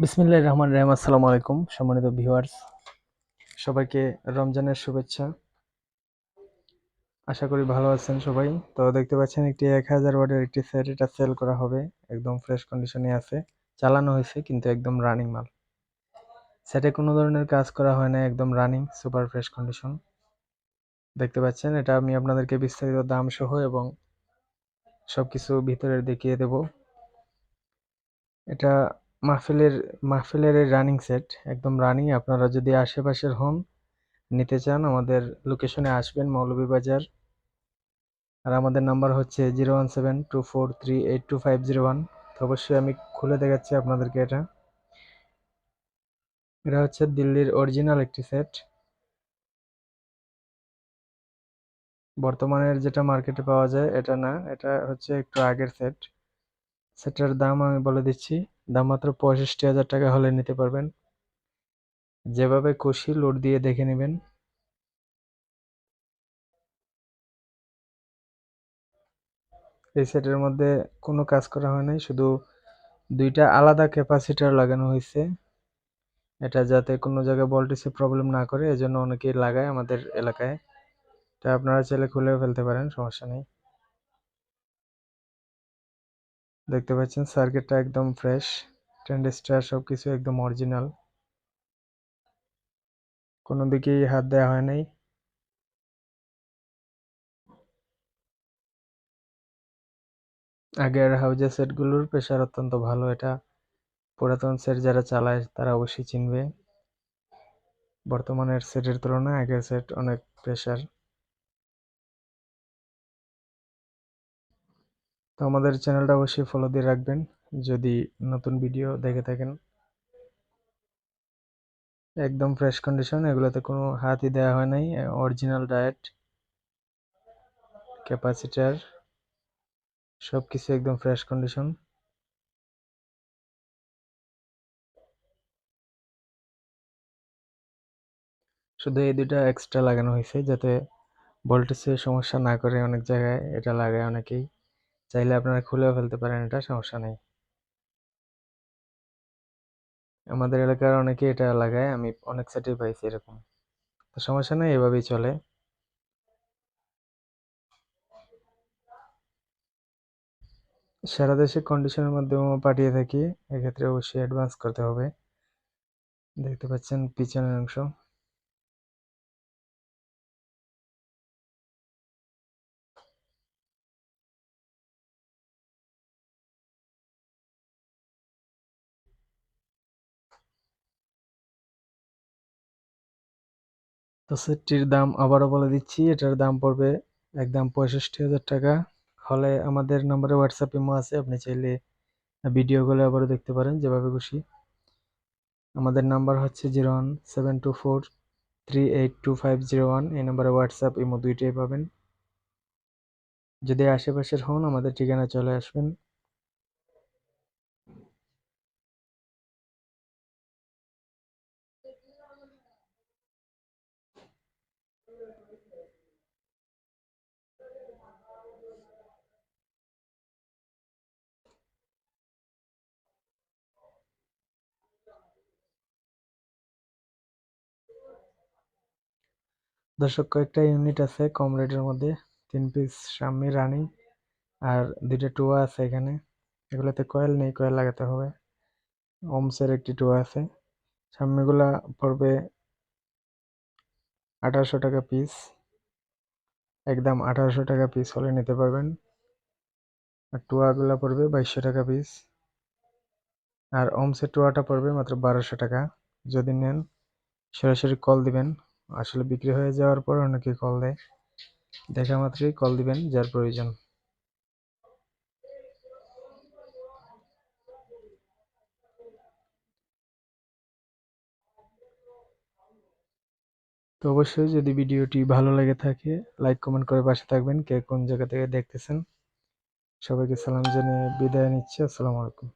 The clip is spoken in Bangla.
বিসমিল্লাহ রহমান রহিম, আসসালামু আলাইকুম সম্মানিত ভিউয়ার্স। সবাইকে রমজানের শুভেচ্ছা। আশা করি ভালো আছেন সবাই। তো দেখতে পাচ্ছেন একটি এক হাজার ওয়ার্ডের একটি সেট, এটা সেল করা হবে। একদম ফ্রেশ কন্ডিশনে আছে। চালানো হয়েছে, কিন্তু একদম রানিং মাল। সেটে কোনো ধরনের কাজ করা হয় না, একদম রানিং, সুপার ফ্রেশ কন্ডিশন। দেখতে পাচ্ছেন, এটা আমি আপনাদেরকে বিস্তারিত দাম সহ এবং সব কিছু ভিতরে দেখিয়ে দেব। এটা মাহফিলের মাহফিলের রানিং সেট একদম রানিং আপনারা যদি আশেপাশের হন, নিতে চান, আমাদের লোকেশনে আসবেন মৌলভীবাজার। আর আমাদের নাম্বার হচ্ছে zero one seven two four three eight two five zero one তো অবশ্যই আমি খুলে দেখাচ্ছি আপনাদেরকে এটা। এটা হচ্ছে দিল্লির অরিজিনাল একটি সেট বর্তমানের যেটা মার্কেটে পাওয়া যায়, এটা না, এটা হচ্ছে একটু আগের সেট সেটার দাম আমি বলে দিচ্ছি। দাম মাত্র পঁয়ষট্টি হাজার টাকা হলে নিতে পারবেন। যেভাবে খুশি লোড দিয়ে দেখে নেবেন। এই সেটের মধ্যে কোনো কাজ করা হয় নাই, শুধু দুইটা আলাদা ক্যাপাসিটার লাগানো হয়েছে। এটা যাতে কোনো জায়গায় ভোল্টেজে প্রবলেম না করে, এজন্য অনেকেই লাগায় আমাদের এলাকায়। তা আপনারা চাইলে খুলেও ফেলতে পারেন, সমস্যা নেই। দেখতে পাচ্ছেন সার্কিটটা একদম ফ্রেশ ট্রেন্ডেস্টার সব কিছু একদম অরিজিনাল কোনো দিকেই হাত দেওয়া হয় নাই। আগের হাউজের সেটগুলোর প্রেশার অত্যন্ত ভালো, এটা পুরাতন সেট যারা চালায় তারা অবশ্যই চিনবে। বর্তমানের সেটের তুলনায় আগের সেট অনেক প্রেশার তো আমাদের চ্যানেলটা অবশ্যই ফলো দিয়ে রাখবেন যদি নতুন ভিডিও দেখে থাকেন। একদম ফ্রেশ কন্ডিশন এগুলোতে কোনো হাতই দেওয়া হয় নাই অরিজিনাল ডায়েট ক্যাপাসিটার সব কিছু একদম ফ্রেশ কন্ডিশন শুধু এই দুইটা এক্সট্রা লাগানো হয়েছে যাতে ভোল্টেজের সমস্যা না করে অনেক জায়গায় এটা লাগায় অনেকেই। চাইলে আপনারা খুলেও ফেলতে পারেন, এটা সমস্যা নেই। আমাদের এলাকার অনেকে এটা লাগায়, আমি অনেক সেটই পাইছি এরকম। তো সমস্যা নেই, এভাবেই চলে। সারা দেশে কন্ডিশনের মাধ্যমে পাঠিয়ে থাকি, এক্ষেত্রে অবশ্যই অ্যাডভান্স করতে হবে। দেখতে পাচ্ছেন পিছনের অংশ। তো সেটটির দাম আবারও বলে দিচ্ছি, এটার দাম পড়বে একদম পঁয়ষট্টি হাজার টাকা। হলে আমাদের নম্বরে হোয়াটসঅ্যাপ ইমো আছে, আপনি চাইলে ভিডিওগুলো আবারও দেখতে পারেন যেভাবে খুশি। আমাদের নাম্বার হচ্ছে zero one seven two four three eight two five zero one, এই নাম্বারে হোয়াটসঅ্যাপ ইমো দুইটাই পাবেন। যদি আশেপাশের হন, আমাদের ঠিকানা চলে আসবেন। দর্শক, কয়েকটা ইউনিট আছে কম রেটের মধ্যে। তিন পিস সামনে রানিং আর দুইটা টুয়া আছে এখানে। এগুলোতে কয়েল নেই কয়েল লাগাতে হবে। ওমসের একটি টুয়া আছে। সামনেগুলা পড়বে আঠারোশো টাকা পিস একদম আঠারোশো টাকা পিস হলে নিতে পারবেন। আর টুয়াগুলা পড়বে বাইশশো টাকা পিস আর ওমসের টুয়াটা পড়বে মাত্র বারোশো টাকা। যদি নেন, সরাসরি কল দিবেন। আসলে বিক্রি হয়ে যাওয়ার পর অনেকে কল দেয়। দেখা মাত্রই কল দিবেন, যার প্রয়োজন। তো অবশ্যই যদি ভিডিওটি ভালো লেগে থাকে লাইক কমেন্ট করে পাশে থাকবেন, কে কোন জায়গা থেকে দেখতেছেন। সবাইকে সালাম জানিয়ে বিদায় নিচ্ছি, আসসালামু আলাইকুম।